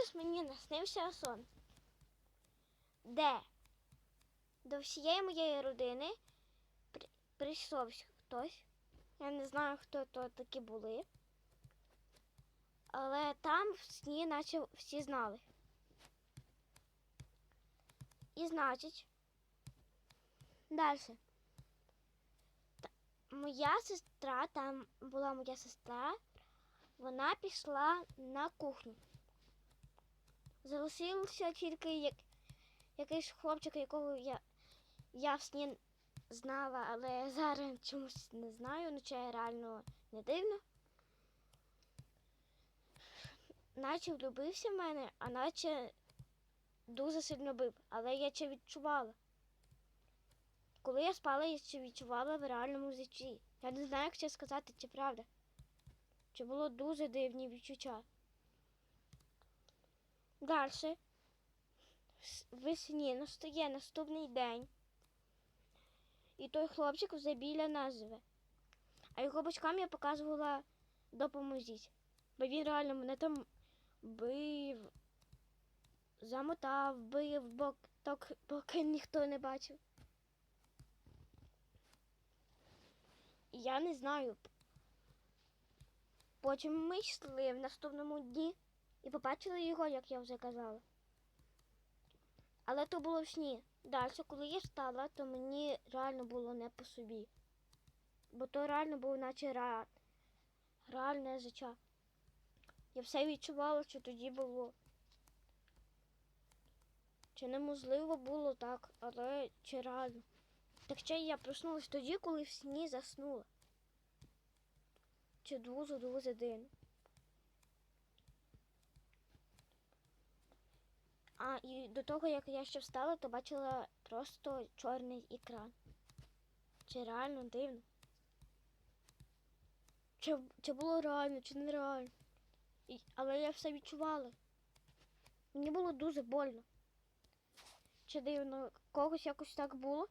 якось мені наснився сон, де до всієї моєї родини прийшов хтось. Я не знаю, хто то такі були. Але там в сні наче всі знали. І значить, далі. Моя сестра, там була моя сестра, вона пішла на кухню. Залишився тільки як, якийсь хлопчик, якого я, я в сні знала, але зараз чомусь не знаю, ну це реально не дивно. Наче влюбився в мене, а наче дуже сильно бив, але я це відчувала. Коли я спала, я це відчувала в реальному житті. Я не знаю, як це сказати, це правда. Це було дуже дивні відчуття. Далі. Весні настає наступний день. І той хлопчик вже біля нас. А його батькам я показувала допоможіть. Бо він реально мене там бив, замотав, бив, бок, так, поки ніхто не бачив. Я не знаю. Потім ми йшли в наступному дні і побачили його, як я вже казала. Але то було в сні. Далі, коли я встала, то мені реально було не по собі. Бо то реально було наче ре... реальне життя. Я все відчувала, що тоді було. Чи неможливо було так, але чи реально. Так ще я проснулась тоді, коли в сні заснула. Чи дуже дуже дивно. А і до того, як я ще встала, то бачила просто чорний екран. Чи реально дивно? Чи, чи було реально, чи нереально? І, але я все відчувала. Мені було дуже больно. Чи дивно, когось якось так було?